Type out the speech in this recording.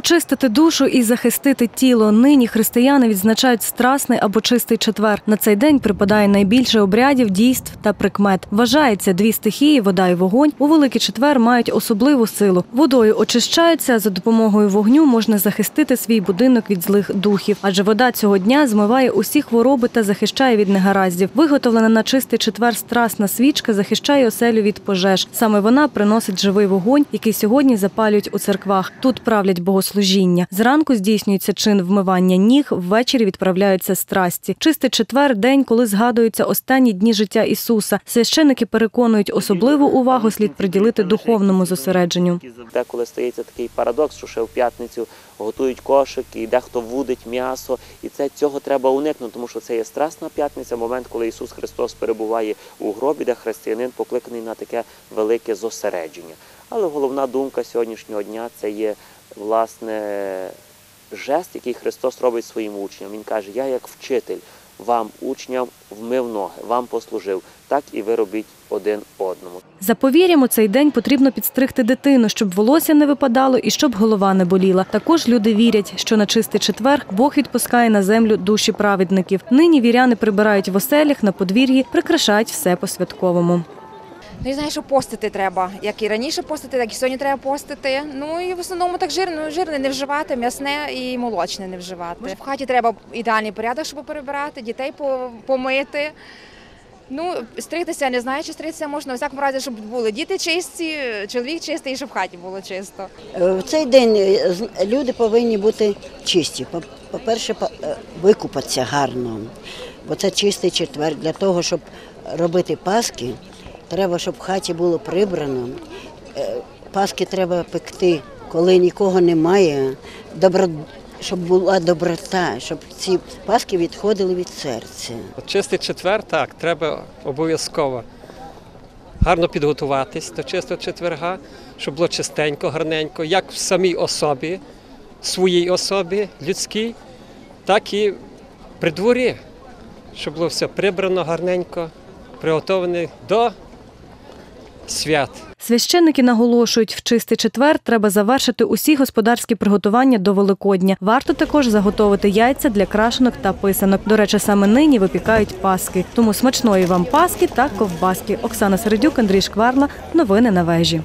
Очистити душу і захистити тіло. Нині християни відзначають страсний або чистий четвер. На цей день припадає найбільше обрядів, дійств та прикмет. Вважається, дві стихії вода і вогонь у великий четвер мають особливу силу. Водою очищаються. За допомогою вогню можна захистити свій будинок від злих духів, адже вода цього дня змиває усі хвороби та захищає від негараздів. Виготовлена на чистий четвер страсна свічка захищає оселю від пожеж. Саме вона приносить живий вогонь, який сьогодні запалюють у церквах. Тут правлять богослужіння. Зранку здійснюється чин вмивання ніг, ввечері відправляються страсті. Чистий четвер день, коли згадуються останні дні життя Ісуса. Священики переконують, особливу увагу слід приділити духовному зосередженню. Деколи стається такий парадокс, що ще в п'ятницю готують кошик і дехто вудить м'ясо. І це цього треба уникнути, тому що це є страсна п'ятниця, момент, коли Ісус Христос перебуває у гробі, де християнин покликаний на таке велике зосередження. Але головна думка сьогоднішнього дня це є власне жест, який Христос робить своїм учням. Він каже: Я як вчитель вам, учням, вмив ноги, вам послужив. Так і ви робіть один одному. За повір'ям, у цей день потрібно підстригти дитину, щоб волосся не випадало і щоб голова не боліла. Також люди вірять, що на чистий четвер Бог відпускає на землю душі праведників. Нині віряни прибирають в оселях на подвір'ї, прикрашають все по-святковому. Ну, я знаю, що постити треба. Як і раніше постити, так і сьогодні треба постити. Ну і в основному так жирне, жирне не вживати, м'ясне і молочне не вживати. В хаті треба ідеальний порядок, щоб перебирати, дітей помити. Ну, стригтися, я не знаю, чи стригтися можна, у всякому разі, щоб були діти чисті, чоловік чистий і щоб в хаті було чисто. Е, В цей день е, люди повинні бути чисті. По- По-перше, е, викупатися гарно, бо це чистий четвер. Для того, щоб робити паски, треба, щоб в хаті було прибрано. Е, Паски треба пекти, коли нікого немає, добро, щоб була доброта, щоб ці паски відходили від серця. Чистий четвер, так, треба обов'язково гарно підготуватись до чистого четверга, щоб було чистенько, гарненько, як в самій особі, своїй особі людській, так і при дворі, щоб було все прибрано гарненько, приготовлене до свят. Священники наголошують, в чистий четвер треба завершити усі господарські приготування до Великодня. Варто також заготовити яйця для крашенок та писанок. До речі, саме нині випікають паски. Тому смачної вам паски та ковбаски. Оксана Середюк, Андрій Шкварла. Новини на вежі.